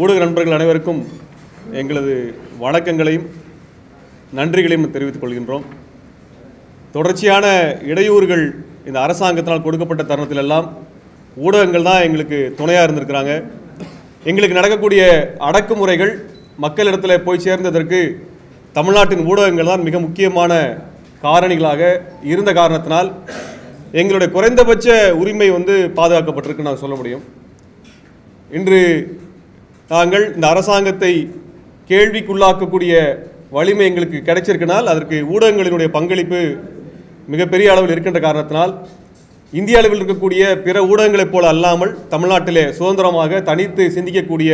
ஊடக நண்பர்கள் அனைவருக்கும் எங்களது வணக்கங்களையும் நன்றிகளையும் தெரிவித்துக் கொள்கின்றோம். தொடர்ச்சியான இடையூறுகள் இந்த அரசாங்கத்தினால் கொடுக்கப்பட்ட தருணத்திலெல்லாம் ஊடகங்கள் தான் எங்களுக்கு துணையாக இருந்திருக்கிறாங்க. எங்களுக்கு நடக்கக்கூடிய அடக்குமுறைகள் மக்களிடத்தில் போய் சேர்ந்ததற்கு தமிழ்நாட்டின் ஊடகங்கள் தான் மிக முக்கியமான காரணிகளாக இருந்த காரணத்தினால் எங்களுடைய குறைந்தபட்ச உரிமை வந்து பாதுகாக்கப்பட்டிருக்குன்னு நான் சொல்ல முடியும். இன்று நாங்கள் இந்த அரசாங்கத்தை கேள்விக்குள்ளாக்கக்கூடிய வலிமை எங்களுக்கு கிடைச்சிருக்கனால் அதற்கு ஊடகங்களினுடைய பங்களிப்பு மிகப்பெரிய அளவில் இருக்கின்ற காரணத்தினால் இந்திய அளவில் இருக்கக்கூடிய பிற ஊடகங்களைப் போல அல்லாமல் தமிழ்நாட்டிலே சுதந்திரமாக தனித்து சிந்திக்கக்கூடிய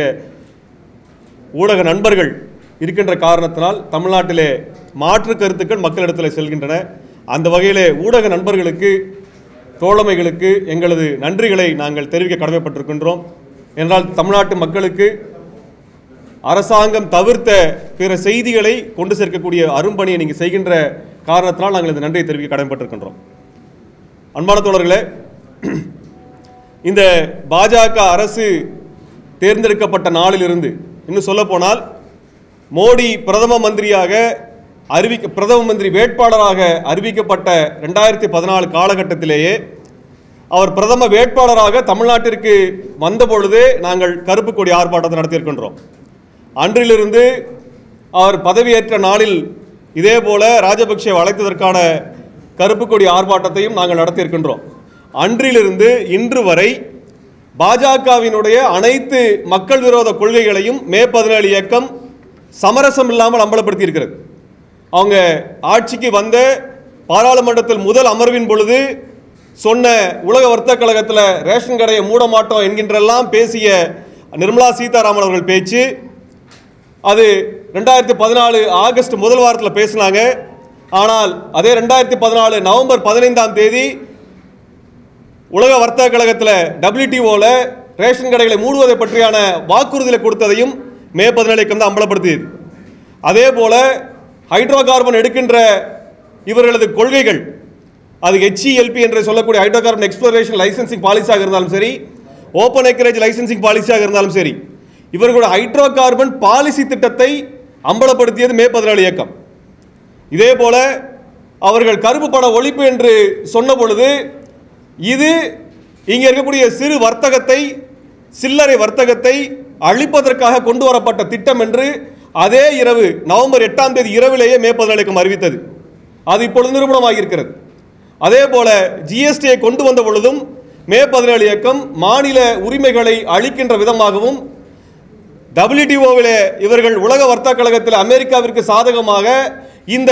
ஊடக நண்பர்கள் இருக்கின்ற காரணத்தினால் தமிழ்நாட்டிலே மாற்று கருத்துக்கள் மக்களிடத்தில் செல்கின்றன. அந்த வகையிலே ஊடக நண்பர்களுக்கு தோழமைகளுக்கு எங்களது நன்றிகளை நாங்கள் தெரிவிக்க கடமைப்பட்டிருக்கின்றோம். என்றால் தமிழ்நாட்டு மக்களுக்கு அரசாங்கம் தவிர்த்த பிற செய்திகளை கொண்டு சேர்க்கக்கூடிய அரும்பணியை நீங்கள் செய்கின்ற காரணத்தினால் நாங்கள் இந்த நன்றியை தெரிவிக்க கடமைப்பட்டிருக்கின்றோம். அன்பான தோழர்களே இந்த பாஜக அரசு தேர்ந்தெடுக்கப்பட்ட நாளிலிருந்து இன்னும் சொல்லப்போனால் மோடி பிரதம மந்திரியாக அறிவிக்க பிரதம மந்திரி வேட்பாளராக அறிவிக்கப்பட்ட ரெண்டாயிரத்தி பதினாலு காலகட்டத்திலேயே அவர் பிரதம வேட்பாளராக தமிழ்நாட்டிற்கு வந்தபொழுது நாங்கள் கருப்பு கொடி ஆர்ப்பாட்டத்தை நடத்தியிருக்கின்றோம். அன்றிலிருந்து அவர் பதவியேற்ற நாளில் இதே போல ராஜபக்சே அழைத்ததற்கான கருப்பு கொடி ஆர்ப்பாட்டத்தையும் நாங்கள் நடத்தியிருக்கின்றோம். அன்றிலிருந்து இன்று வரை பாஜகவினுடைய அனைத்து மக்கள் விரோத கொள்கைகளையும் மே பதினேழு இயக்கம் சமரசம் இல்லாமல் அம்பலப்படுத்தி இருக்கிறது அவங்க ஆட்சிக்கு வந்த பாராளுமன்றத்தில் முதல் அமர்வின் பொழுது சொன்ன உலக வர்த்தக கழகத்தில் ரேஷன் கடையை மூட மாட்டோம் என்கின்றெல்லாம் பேசிய நிர்மலா சீதாராமன் அவர்கள் பேச்சு. அது ரெண்டாயிரத்தி பதினாலு ஆகஸ்ட் முதல் வாரத்தில் பேசினாங்க. ஆனால் அதே ரெண்டாயிரத்தி பதினாலு நவம்பர் பதினைந்தாம் தேதி உலக வர்த்தக கழகத்தில் டபிள்யூடிஓவில் ரேஷன் கடைகளை மூடுவதை பற்றியான வாக்குறுதிகளை கொடுத்ததையும் மே பதினேழுக்கு வந்து அம்பலப்படுத்தியது. அதே போல் ஹைட்ரோ கார்பன் எடுக்கின்ற இவர்களது கொள்கைகள் அது ஹெச்இஎல்பி என்று சொல்லக்கூடிய ஹைட்ரோ கார்பன் எக்ஸ்ப்ளோரேஷன் லைசன்சிங் பாலிசியாக இருந்தாலும் சரி ஓப்பன் ஏக்கரேஜ் லைசன்சிங் பாலிசியாக இருந்தாலும் சரி இவர்களோட ஹைட்ரோ கார்பன் பாலிசி திட்டத்தை அம்பலப்படுத்தியது மே பதினாலு இயக்கம். இதே போல அவர்கள் கருப்பு பண ஒழிப்பு என்று சொன்ன பொழுது இது இங்கே இருக்கக்கூடிய சிறு வர்த்தகத்தை சில்லறை வர்த்தகத்தை அழிப்பதற்காக கொண்டு வரப்பட்ட திட்டம் என்று அதே இரவு நவம்பர் எட்டாம் தேதி இரவிலேயே மே இயக்கம் அறிவித்தது. அது இப்பொழுது நிரூபணமாக இருக்கிறது அதே போல ஜிஎஸ்டியை கொண்டு வந்த பொழுதும் மே பதினேழு இயக்கம் மாநில உரிமைகளை அளிக்கின்ற விதமாகவும் டபிள்யூடிஓவிலே இவர்கள் உலக வர்த்தக கழகத்தில் அமெரிக்காவிற்கு சாதகமாக இந்த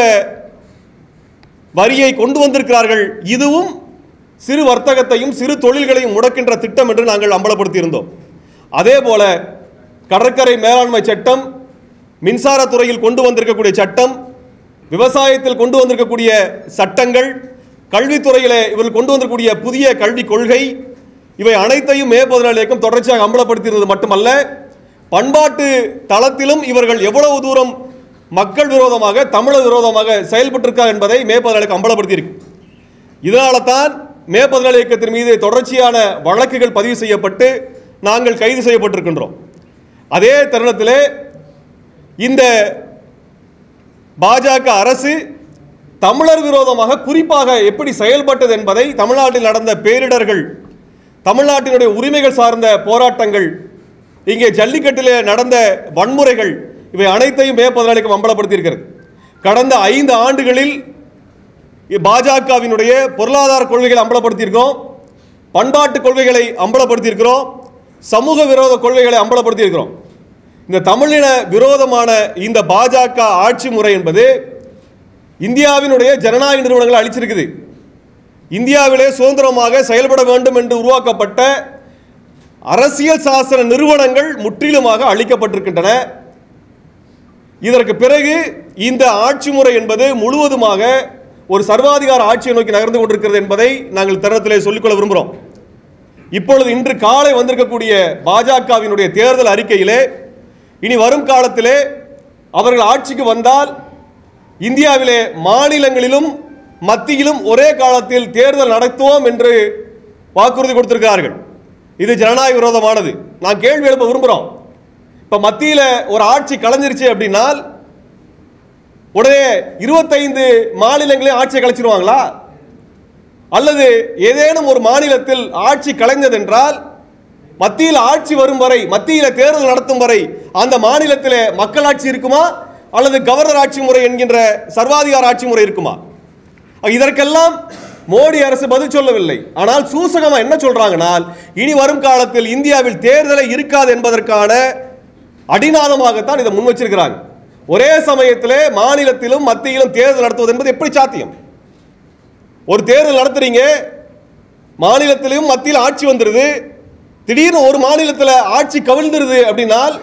வரியை கொண்டு வந்திருக்கிறார்கள். இதுவும் சிறு வர்த்தகத்தையும் சிறு தொழில்களையும் முடக்கின்ற திட்டம் என்று நாங்கள் அம்பலப்படுத்தியிருந்தோம். அதே போல கடற்கரை மேலாண்மை சட்டம் மின்சாரத்துறையில் கொண்டு வந்திருக்கக்கூடிய சட்டம் விவசாயத்தில் கொண்டு வந்திருக்கக்கூடிய சட்டங்கள் கல்வித்துறையில் இவர்கள் கொண்டு வந்திருக்கக்கூடிய புதிய கல்விக் கொள்கை இவை அனைத்தையும் மே பதினாலு இயக்கம் தொடர்ச்சியாக அம்பலப்படுத்தியிருந்தது மட்டுமல்ல பண்பாட்டு தளத்திலும் இவர்கள் எவ்வளவு தூரம் மக்கள் விரோதமாக தமிழர் விரோதமாக செயல்பட்டிருக்கார் என்பதை மே பதினாலுக்கு அம்பலப்படுத்தியிருக்கு. இதனால தான் மே பதினாலு இயக்கத்தின் மீது தொடர்ச்சியான வழக்குகள் பதிவு செய்யப்பட்டு நாங்கள் கைது செய்யப்பட்டிருக்கின்றோம். அதே தருணத்திலே இந்த பாஜக அரசு தமிழர் விரோதமாக குறிப்பாக எப்படி செயல்பட்டது என்பதை தமிழ்நாட்டில் நடந்த பேரிடர்கள் தமிழ்நாட்டினுடைய உரிமைகள் சார்ந்த போராட்டங்கள் இங்கே ஜல்லிக்கட்டிலே நடந்த வன்முறைகள் இவை அனைத்தையும் மே பதினாலுக்கு அம்பலப்படுத்தியிருக்கிறது கடந்த ஐந்து ஆண்டுகளில் பாஜகவினுடைய பொருளாதார கொள்கைகளை அம்பலப்படுத்தியிருக்கிறோம் பண்பாட்டு கொள்கைகளை அம்பலப்படுத்தியிருக்கிறோம் சமூக விரோத கொள்கைகளை அம்பலப்படுத்தியிருக்கிறோம். இந்த தமிழின விரோதமான இந்த பாஜக ஆட்சி முறை என்பது இந்தியாவினுடைய ஜனநாயக நிறுவனங்களை அளிச்சிருக்குது இந்தியாவிலே சுதந்திரமாக செயல்பட வேண்டும் என்று உருவாக்கப்பட்ட அரசியல் சாசன நிறுவனங்கள் முற்றிலுமாக அளிக்கப்பட்டிருக்கின்றன இதற்கு பிறகு இந்த ஆட்சி முறை என்பது முழுவதுமாக ஒரு சர்வாதிகார ஆட்சியை நோக்கி நகர்ந்து கொண்டிருக்கிறது என்பதை நாங்கள் தருணத்திலே சொல்லிக்கொள்ள விரும்புகிறோம். இப்பொழுது இன்று காலை வந்திருக்கக்கூடிய பாஜகவினுடைய தேர்தல் அறிக்கையிலே இனி வரும் காலத்திலே அவர்கள் ஆட்சிக்கு வந்தால் இந்தியாவிலே மாநிலங்களிலும் மத்தியிலும் ஒரே காலத்தில் தேர்தல் நடத்துவோம் என்று வாக்குறுதி கொடுத்திருக்கிறார்கள். இது ஜனநாயக விரோதமானது. நான் கேள்வி எழுப்ப விரும்புகிறோம் இப்போ மத்தியில் ஒரு ஆட்சி கலைஞ்சிருச்சு அப்படின்னால் உடனே இருபத்தைந்து மாநிலங்களையும் ஆட்சியை கலைச்சிருவாங்களா? அல்லது ஏதேனும் ஒரு மாநிலத்தில் ஆட்சி கலைந்ததென்றால் மத்தியில் ஆட்சி வரும் வரை மத்தியில் தேர்தல் நடத்தும் வரை அந்த மாநிலத்தில் மக்களாட்சி இருக்குமா? அல்லது கவர்னர் ஆட்சி முறை என்கின்ற சர்வாதிகார ஆட்சி முறை இருக்குமா? இதற்கெல்லாம் மோடி அரசு பதில் சொல்லவில்லை. ஆனால் சூசகமா என்ன சொல்றாங்கன்னா இனி வரும் காலத்தில் இந்தியாவில் தேர்தலை இருக்காது என்பதற்கான அடிநாதமாகத்தான் இதை முன் வச்சிருக்கிறாங்க. ஒரே சமயத்தில் மாநிலத்திலும் மத்தியிலும் தேர்தல் நடத்துவது என்பது எப்படி சாத்தியம்? ஒரு தேர்தல் நடத்துறீங்க மாநிலத்திலும் மத்தியில் ஆட்சி வந்துருது திடீர்னு ஒரு மாநிலத்தில் ஆட்சி கவிழ்ந்துருது அப்படின்னால்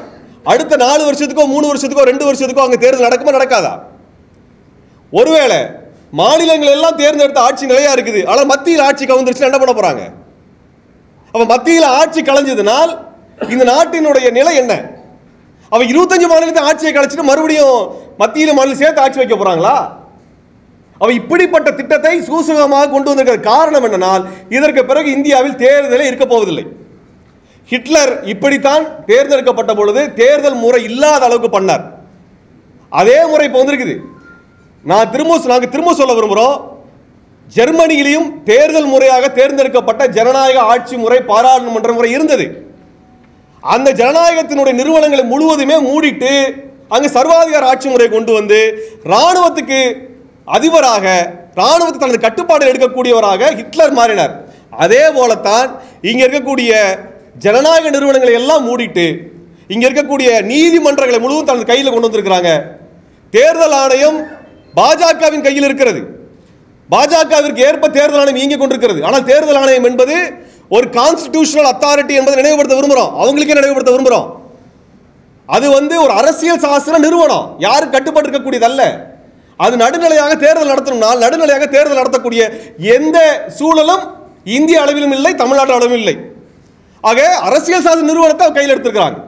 அடுத்த நாலு வருஷத்துக்கோ மூணு வருஷத்துக்கோ ரெண்டு வருஷத்துக்கோ அங்கே தேர்தல் நடக்குமா நடக்காதா? ஒருவேளை மாநிலங்கள் எல்லாம் தேர்ந்தெடுத்த ஆட்சி நிலையா இருக்குது. ஆனால் மத்தியில் ஆட்சி கவிழ்ந்துருச்சுன்னா என்ன பண்ண போறாங்க? அப்ப மத்தியில் ஆட்சி கலைஞ்சதுனால் இந்த நாட்டினுடைய நிலை என்ன? அவ இருபத்தஞ்சு மாநிலத்தை ஆட்சியை கலைச்சிட்டு மறுபடியும் மத்தியில் மாநிலம் சேர்த்து ஆட்சி வைக்க போறாங்களா? அவ இப்படிப்பட்ட திட்டத்தை சூசகமாக கொண்டு வந்திருக்கிற காரணம் என்னனால் இதற்கு பிறகு இந்தியாவில் தேர்தலே இருக்க போவதில்லை ஹிட்லர் இப்படித்தான் தேர்ந்தெடுக்கப்பட்ட பொழுது தேர்தல் முறை இல்லாத அளவுக்கு பண்ணார். அதே முறை இப்போ வந்திருக்குது. நான் திரும்ப நாங்கள் திரும்ப சொல்ல விரும்புகிறோம் ஜெர்மனியிலையும் தேர்தல் முறையாக தேர்ந்தெடுக்கப்பட்ட ஜனநாயக ஆட்சி முறை பாராளுமன்ற முறை இருந்தது. அந்த ஜனநாயகத்தினுடைய நிறுவனங்களை முழுவதுமே மூடிட்டு அங்கு சர்வாதிகார ஆட்சி முறை கொண்டு வந்து ராணுவத்துக்கு அதிபராக ராணுவத்தை தனது கட்டுப்பாடு எடுக்கக்கூடியவராக ஹிட்லர் மாறினார். அதே போலத்தான் இங்க இருக்கக்கூடிய ஜனநாயக நிறுவனங்களை எல்லாம் மூடிட்டு இங்கே இருக்கக்கூடிய நீதிமன்றங்களை முழுவதும் தனது கையில் கொண்டு வந்திருக்கிறாங்க. தேர்தல் ஆணையம் பாஜகவின் கையில் இருக்கிறது. பாஜகவிற்கு ஏற்ப தேர்தல் ஆணையம் இயங்கிக் கொண்டிருக்கிறது. ஆனால் தேர்தல் ஆணையம் என்பது ஒரு கான்ஸ்டிடியூஷனல் அத்தாரிட்டி என்பதை நினைவுபடுத்த விரும்புகிறோம் அவங்களுக்கே நினைவுபடுத்த விரும்புகிறோம் அது வந்து ஒரு அரசியல் சாஸ்திர நிறுவனம். யாரும் கட்டுப்பட்டு இருக்கக்கூடியதல்ல அது நடுநிலையாக தேர்தல் நடத்தணும்னால் நடுநிலையாக தேர்தல் நடத்தக்கூடிய எந்த சூழலும் இந்திய அளவிலும் இல்லை தமிழ்நாட்டு அளவிலும் இல்லை. ஆக அரசியல் சாசன நிறுவனத்தை அவங்க கையில் எடுத்திருக்கிறாங்க.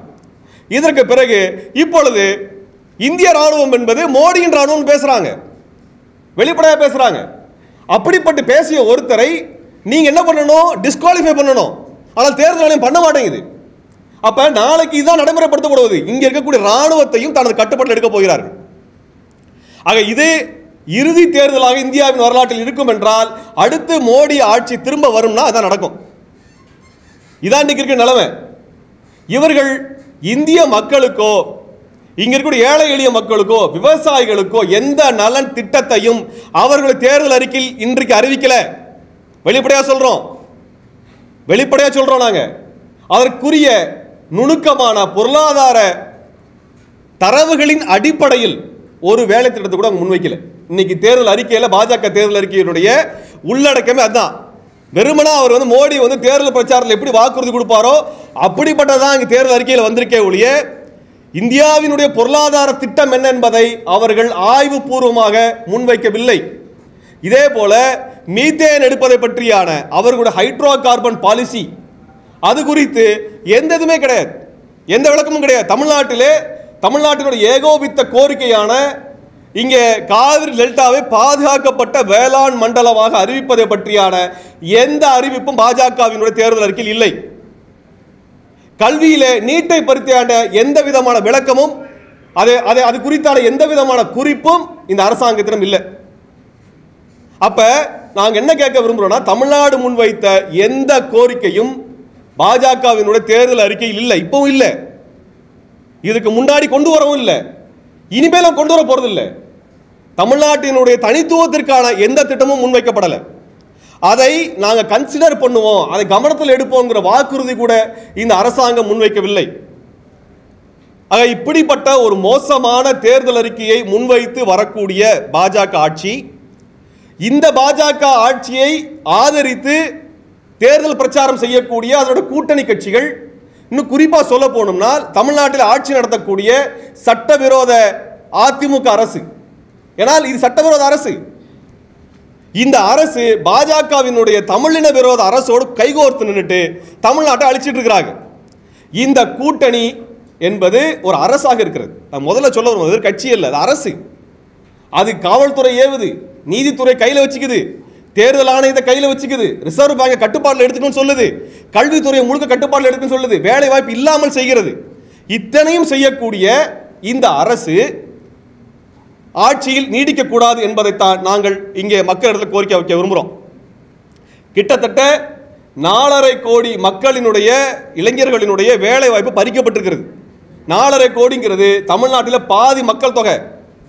இதற்கு பிறகு இப்பொழுது இந்திய ராணுவம் என்பது மோடியின் ராணுவம் பேசுறாங்க. வெளிப்படையாக பேசுறாங்க. அப்படிப்பட்டு பேசிய ஒருத்தரை நீங்க என்ன பண்ணணும்? டிஸ்குவாலிஃபை பண்ணணும். ஆனால் தேர்தல் ஆணையம் பண்ண மாட்டேங்குது. அப்ப நாளைக்கு இதுதான் நடைமுறைப்படுத்தப்படுவது. இங்க இருக்கக்கூடிய ராணுவத்தையும் தனது கட்டுப்பாட்டில் எடுக்க போகிறார்கள். ஆக இது இறுதி தேர்தலாக இந்தியாவின் வரலாற்றில் இருக்கும் என்றால் அடுத்து மோடி ஆட்சி திரும்ப வரும்னா அதான் நடக்கும். இதான் இன்றைக்கி இருக்கிற நிலைமை. இவர்கள் இந்திய மக்களுக்கோ இங்க இருக்கக்கூடிய ஏழை எளிய மக்களுக்கோ விவசாயிகளுக்கோ எந்த நலன் திட்டத்தையும் அவர்கள் தேர்தல் அறிக்கையில் இன்றைக்கு அறிவிக்கல. வெளிப்படையா சொல்றோம். வெளிப்படையா சொல்றோம் நாங்க. அதற்குரிய நுணுக்கமான பொருளாதார தரவுகளின் அடிப்படையில் ஒரு வேலை திட்டத்தை கூட அவங்க முன்வைக்கல. இன்னைக்கு தேர்தல் அறிக்கையில் பாஜக தேர்தல் அறிக்கையினுடைய உள்ளடக்கமே அதுதான் வெறுமனா அவர் வந்து மோடி வந்து தேர்தல் பிரச்சாரத்தில் எப்படி வாக்குறுதி கொடுப்பாரோ அப்படிப்பட்டதான் இங்கே தேர்தல் அறிக்கையில் வந்திருக்கே ஒழிய இந்தியாவினுடைய பொருளாதார திட்டம் என்ன என்பதை அவர்கள் ஆய்வு பூர்வமாக முன்வைக்கவில்லை. இதே போல மீத்தேன் எடுப்பதை பற்றியான அவர்களுடைய ஹைட்ரோ கார்பன் பாலிசி அது குறித்து எந்த இதுவுமே கிடையாது. எந்த விளக்கமும் கிடையாது. தமிழ்நாட்டிலே தமிழ்நாட்டினுடைய ஏகோபித்த கோரிக்கையான இங்கே காவிரி டெல்டாவை பாதுகாக்கப்பட்ட வேளாண் மண்டலமாக அறிவிப்பதை பற்றியான எந்த அறிவிப்பும் பாஜகவினுடைய தேர்தல் அறிக்கையில் இல்லை. கல்வியிலே நீட்டை பற்றியான எந்த விதமான விளக்கமும் அது அது அது குறித்தான எந்த விதமான குறிப்பும் இந்த அரசாங்கத்திடம் இல்லை. அப்ப நாங்கள் என்ன கேட்க விரும்புகிறோம்னா தமிழ்நாடு முன்வைத்த எந்த கோரிக்கையும் பாஜகவினுடைய தேர்தல் அறிக்கையில் இல்லை. இப்பவும் இல்லை. இதுக்கு முன்னாடி கொண்டு வரவும் இல்லை. இனிமேலும் கொண்டு வர போறது இல்லை தமிழ்நாட்டினுடைய தனித்துவத்திற்கான எந்த திட்டமும் முன்வைக்கப்படலை. அதை நாங்கள் கன்சிடர் பண்ணுவோம். அதை கவனத்தில் எடுப்போங்கிற வாக்குறுதி கூட இந்த அரசாங்கம் முன்வைக்கவில்லை. ஆக இப்படிப்பட்ட ஒரு மோசமான தேர்தல் அறிக்கையை முன்வைத்து வரக்கூடிய பாஜக ஆட்சி இந்த பாஜக ஆட்சியை ஆதரித்து தேர்தல் பிரச்சாரம் செய்யக்கூடிய அதோட கூட்டணி கட்சிகள் இன்னும் குறிப்பாக சொல்ல போனோம்னால் தமிழ்நாட்டில் ஆட்சி நடத்தக்கூடிய சட்டவிரோத அதிமுக அரசு ஏனால் இது சட்டவிரோத அரசு. இந்த அரசு பாஜகவினுடைய தமிழின விரோத அரசோடு கைகோர்த்து நின்றுட்டு தமிழ்நாட்டை அழிச்சிட்டு இருக்கிறாங்க. இந்த கூட்டணி என்பது ஒரு அரசாக இருக்கிறது. நான் முதல்ல சொல்ல வரும் கட்சி இல்லை அது அரசு. அது காவல்துறை ஏவுது நீதித்துறை கையில் வச்சுக்குது தேர்தல் ஆணையத்தை கையில் வச்சுக்குது ரிசர்வ் பேங்கை கட்டுப்பாட்டில் எடுத்துக்கணும்னு சொல்லுது கல்வித்துறையை முழுக்க கட்டுப்பாட்டில் எடுக்கணும்னு சொல்லுது வேலை வாய்ப்பு இல்லாமல் செய்கிறது. இத்தனையும் செய்யக்கூடிய இந்த அரசு ஆட்சியில் நீடிக்கக்கூடாது என்பதைத்தான் நாங்கள் இங்கே மக்களிடத்தில் கோரிக்கை வைக்க விரும்புகிறோம் கிட்டத்தட்ட நாலரை கோடி மக்களினுடைய இளைஞர்களினுடைய வேலை வாய்ப்பு பறிக்கப்பட்டிருக்கிறது. நாலரை கோடிங்கிறது தமிழ்நாட்டில் பாதி மக்கள் தொகை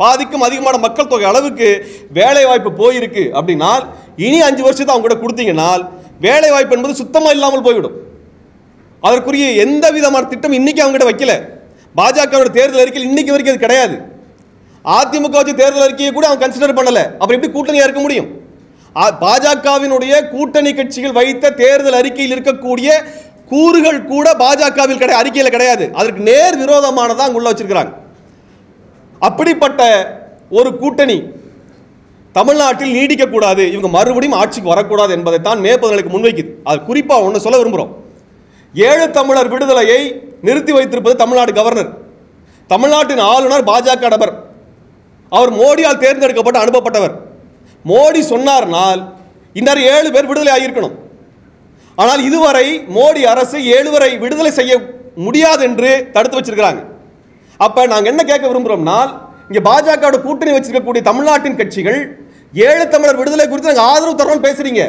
பாதிக்கும் அதிகமான மக்கள் தொகை அளவுக்கு வேலை வாய்ப்பு போயிருக்கு அப்படின்னால் இனி அஞ்சு வருஷத்தை அவங்க கூட கொடுத்தீங்கன்னால் வேலை வாய்ப்பு என்பது சுத்தமாக இல்லாமல் போய்விடும். அதற்குரிய எந்த விதமான திட்டம் இன்னைக்கு அவங்ககிட்ட வைக்கல. பாஜகவோட தேர்தல் அறிக்கையில் இன்னைக்கு வரைக்கும் அது கிடையாது. அதிமுக வச்சு தேர்தல் அறிக்கையை கூட அவன் கன்சிடர் பண்ணலை. அப்புறம் எப்படி கூட்டணியாக இருக்க முடியும்? பாஜகவினுடைய கூட்டணி கட்சிகள் வைத்த தேர்தல் அறிக்கையில் இருக்கக்கூடிய கூறுகள் கூட பாஜகவில் கிடையாது அறிக்கையில் கிடையாது. அதற்கு நேர் விரோதமானதான் அங்க உள்ள வச்சிருக்கிறாங்க. அப்படிப்பட்ட ஒரு கூட்டணி தமிழ்நாட்டில் நீடிக்கக்கூடாது இவங்க மறுபடியும் ஆட்சிக்கு வரக்கூடாது என்பதைத்தான் மே பதினாலுக்கு முன்வைக்குது. அது குறிப்பாக ஒன்று சொல்ல விரும்புகிறோம் ஏழு தமிழர் விடுதலையை நிறுத்தி வைத்திருப்பது தமிழ்நாடு கவர்னர். தமிழ்நாட்டின் ஆளுநர் பாஜக நபர். அவர் மோடியால் தேர்ந்தெடுக்கப்பட்டு அனுப்பப்பட்டவர். மோடி சொன்னார்னால் இன்னார் ஏழு பேர் விடுதலை ஆகியிருக்கணும். ஆனால் இதுவரை மோடி அரசு ஏழுவரை விடுதலை செய்ய முடியாது என்று தடுத்து வச்சிருக்கிறாங்க. அப்ப நாங்கள் என்ன கேட்க விரும்புகிறோம்னால் இங்கே பாஜகவோட கூட்டணி வச்சிருக்கக்கூடிய தமிழ்நாட்டின் கட்சிகள் ஏழு தமிழர் விடுதலை குறித்து நாங்கள் ஆதரவு தரோம்னு பேசுறீங்க.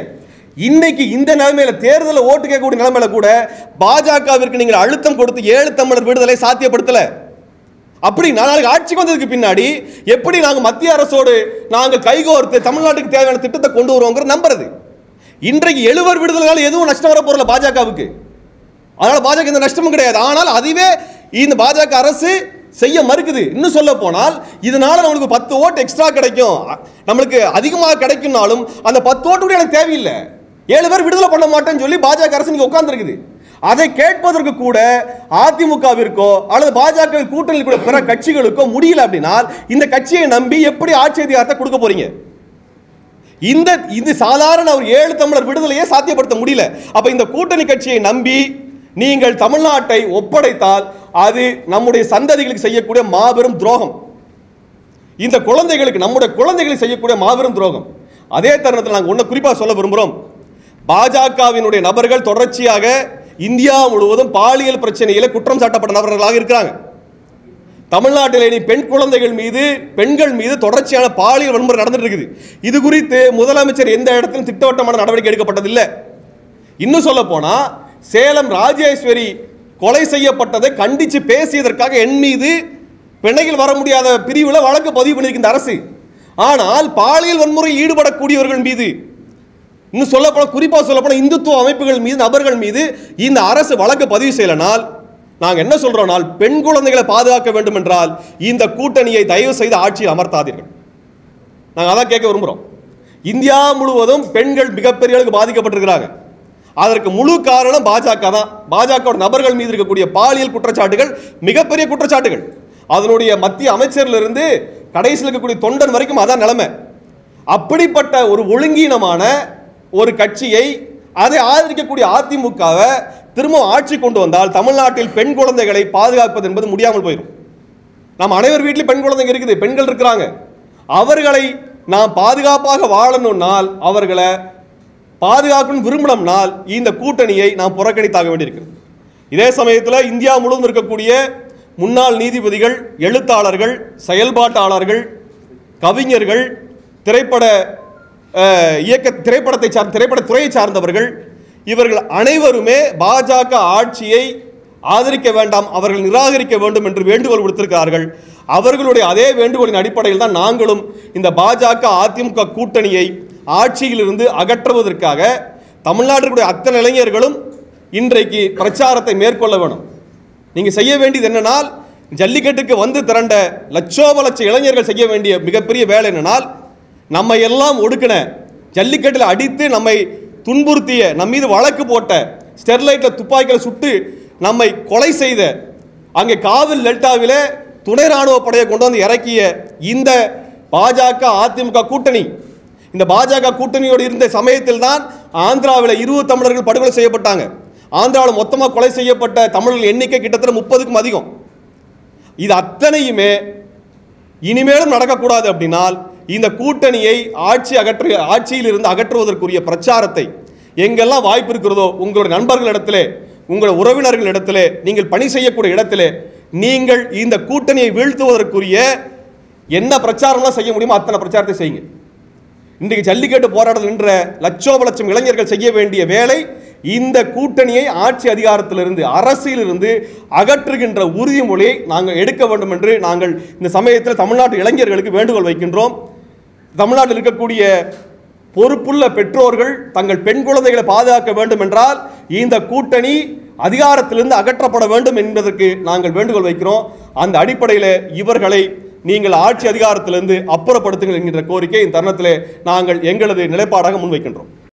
இன்னைக்கு இந்த நிலைமையில தேர்தலில் ஓட்டு கேட்கக்கூடிய நிலைமையில கூட பாஜகவிற்கு நீங்கள் அழுத்தம் கொடுத்து ஏழு தமிழர் விடுதலை சாத்தியப்படுத்தலை. அப்படி நாளைக்கு ஆட்சிக்கு வந்ததுக்கு பின்னாடி எப்படி நாங்கள் மத்திய அரசோடு நாங்கள் கைகோர்த்து தமிழ்நாட்டுக்கு தேவையான திட்டத்தை கொண்டு வருவோங்கிற நம்புறது. இன்றைக்கு எழுவர் விடுதலைனால எதுவும் நஷ்டம் வர போறல பாஜகவுக்கு. அதனால பாஜக இந்த நஷ்டமும் கிடையாது. ஆனால் அதுவே இந்த பாஜக அரசு செய்ய மறுக்குது. இன்னும் சொல்ல போனால் இதனால நம்மளுக்கு பத்து ஓட்டு எக்ஸ்ட்ரா கிடைக்கும். நம்மளுக்கு அதிகமாக கிடைக்கும்னாலும் அந்த பத்து ஓட்டு கூட எனக்கு தேவையில்லை. ஏழு பேர் விடுதலை பண்ண மாட்டேன்னு சொல்லி பாஜக அரசு இங்கே உட்காந்துருக்குது அதை கேட்பதற்கு கூட அதிமுகவிற்கோ அல்லது பாஜக கூட்டணியில் கூட பிற கட்சிகளுக்கோ முடியல அப்படின்னால் இந்த கட்சியை நம்பி எப்படி ஆட்சி அதிகாரத்தை கொடுக்க போறீங்க? இந்த இது சாதாரண ஒரு ஏழு தமிழர் விடுதலையே சாத்தியப்படுத்த முடியல. அப்ப இந்த கூட்டணி கட்சியை நம்பி நீங்கள் தமிழ்நாட்டை ஒப்படைத்தால் அது நம்முடைய சந்ததிகளுக்கு செய்யக்கூடிய மாபெரும் துரோகம். இந்த குழந்தைகளுக்கு நம்முடைய குழந்தைகளுக்கு செய்யக்கூடிய மாபெரும் துரோகம். அதே தருணத்தில் நாங்கள் ஒன்று குறிப்பாக சொல்ல விரும்புகிறோம் பாஜகவினுடைய நபர்கள் தொடர்ச்சியாக இந்தியா முழுவதும் பாலியல் பிரச்சனையில் குற்றம் சாட்டப்பட்ட நபர்களாக இருக்கிறாங்க. தமிழ்நாட்டில் இனி பெண் குழந்தைகள் மீது பெண்கள் மீது தொடர்ச்சியான பாலியல் வன்முறை நடந்துட்டு இருக்குது. இது குறித்து முதலமைச்சர் எந்த இடத்திலும் திட்டவட்டமான நடவடிக்கை எடுக்கப்பட்டதில்லை. இன்னும் சொல்ல போனால் சேலம் ராஜேஸ்வரி கொலை செய்யப்பட்டதை கண்டித்து பேசியதற்காக என் மீது பிணையில் வர முடியாத பிரிவில் வழக்கு பதிவு பண்ணியிருக்கின்ற அரசு. ஆனால் பாலியல் வன்முறை ஈடுபடக்கூடியவர்கள் மீது இன்னும் சொல்லப்போனால் குறிப்பாக சொல்லப்போனால் இந்துத்துவ அமைப்புகள் மீது நபர்கள் மீது இந்த அரசு வழக்கு பதிவு செய்யலனால் நாங்கள் என்ன சொல்கிறோம்னால் பெண் குழந்தைகளை பாதுகாக்க வேண்டும் என்றால் இந்த கூட்டணியை தயவு செய்து ஆட்சியில் அமர்த்தாதீர்கள். நாங்கள் அதான் கேட்க விரும்புகிறோம் இந்தியா முழுவதும் பெண்கள் மிகப்பெரிய அளவுக்கு பாதிக்கப்பட்டிருக்கிறாங்க. அதற்கு முழு காரணம் பாஜக தான். பாஜகவோட நபர்கள் மீது இருக்கக்கூடிய பாலியல் குற்றச்சாட்டுகள் மிகப்பெரிய குற்றச்சாட்டுகள். அதனுடைய மத்திய அமைச்சரிலிருந்து கடைசியில் இருக்கக்கூடிய தொண்டன் வரைக்கும் அதான் நிலைமை. அப்படிப்பட்ட ஒரு ஒழுங்கீனமான ஒரு கட்சியை அதை ஆதரிக்கக்கூடிய அதிமுகவை திரும்ப ஆட்சி கொண்டு வந்தால் தமிழ்நாட்டில் பெண் குழந்தைகளை பாதுகாப்பது என்பது முடியாமல் போயிடும். நாம் அனைவர் வீட்டிலும் பெண் குழந்தைங்க இருக்குது பெண்கள் இருக்கிறாங்க. அவர்களை நாம் பாதுகாப்பாக வாழணும்னால் அவர்களை பாதுகாக்கணும் விரும்பணும்னால் இந்த கூட்டணியை நாம் புறக்கணித்தாக வேண்டியிருக்கிறது. இதே சமயத்தில் இந்தியா முழுவதும் இருக்கக்கூடிய முன்னாள் நீதிபதிகள் எழுத்தாளர்கள் செயல்பாட்டாளர்கள் கவிஞர்கள் திரைப்பட இயக்க திரைப்படத்தை சார்ந்த திரைப்படத்துறையை சார்ந்தவர்கள் இவர்கள் அனைவருமே பாஜக ஆட்சியை ஆதரிக்க வேண்டாம் அவர்கள் நிராகரிக்க வேண்டும் என்று வேண்டுகோள் விடுத்திருக்கிறார்கள். அவர்களுடைய அதே வேண்டுகோளின் அடிப்படையில் தான் நாங்களும் இந்த பாஜக அதிமுக கூட்டணியை ஆட்சியிலிருந்து அகற்றுவதற்காக தமிழ்நாட்டிற்குடைய அத்தனை இளைஞர்களும் இன்றைக்கு பிரச்சாரத்தை மேற்கொள்ள வேணும் நீங்கள் செய்ய வேண்டியது என்னென்னால் ஜல்லிக்கட்டுக்கு வந்து திரண்ட லட்சோப லட்ச இளைஞர்கள் செய்ய வேண்டிய மிகப்பெரிய வேலை என்னென்னால் நம்ம எல்லாம் ஒடுக்கின ஜல்லிக்கட்டில் அடித்து நம்மை துன்புறுத்திய நம் மீது வழக்கு போட்ட ஸ்டெர்லைட்டில் துப்பாக்கிகளை சுட்டு நம்மை கொலை செய்த அங்கே காவில் டெல்டாவில் துணை ராணுவ படையை கொண்டு வந்து இறக்கிய இந்த பாஜக அதிமுக கூட்டணி. இந்த பாஜக கூட்டணியோடு இருந்த சமயத்தில் தான் ஆந்திராவில் இருபது தமிழர்கள் படுகொலை செய்யப்பட்டாங்க. ஆந்திராவில் மொத்தமாக கொலை செய்யப்பட்ட தமிழர்கள் எண்ணிக்கை கிட்டத்தட்ட முப்பதுக்கும் அதிகம். இது அத்தனையுமே இனிமேலும் நடக்கக்கூடாது அப்படின்னால் இந்த கூட்டணியை ஆட்சி அகற்று ஆட்சியில் இருந்து அகற்றுவதற்குரிய பிரச்சாரத்தை எங்கெல்லாம் வாய்ப்பு இருக்கிறதோ உங்களுடைய நண்பர்களிடத்திலே உங்களுடைய உறவினர்களிடத்திலே நீங்கள் பணி செய்யக்கூடிய இடத்திலே நீங்கள் இந்த கூட்டணியை வீழ்த்துவதற்குரிய என்ன பிரச்சாரம்லாம் செய்ய முடியுமோ அத்தனை பிரச்சாரத்தை செய்யுங்க. இன்றைக்கு ஜல்லிக்கட்டு போராட்டம் நின்ற லட்சோப லட்சம் இளைஞர்கள் செய்ய வேண்டிய வேலை இந்த கூட்டணியை ஆட்சி அதிகாரத்திலிருந்து அரசியலிருந்து அகற்றுகின்ற உறுதிமொழியை நாங்கள் எடுக்க வேண்டும் என்று நாங்கள் இந்த சமயத்தில் தமிழ்நாட்டு இளைஞர்களுக்கு வேண்டுகோள் வைக்கின்றோம். தமிழ்நாட்டில் இருக்கக்கூடிய பொறுப்புள்ள பெற்றோர்கள் தங்கள் பெண் குழந்தைகளை பாதுகாக்க வேண்டும் என்றால் இந்த கூட்டணி அதிகாரத்திலிருந்து அகற்றப்பட வேண்டும் என்பதற்கு நாங்கள் வேண்டுகோள் வைக்கிறோம். அந்த அடிப்படையில் இவர்களை நீங்கள் ஆட்சி அதிகாரத்திலிருந்து அப்புறப்படுத்துங்கள் என்கின்ற கோரிக்கை இந்த தருணத்தில் நாங்கள் எங்களது நிலைப்பாடாக முன்வைக்கின்றோம்.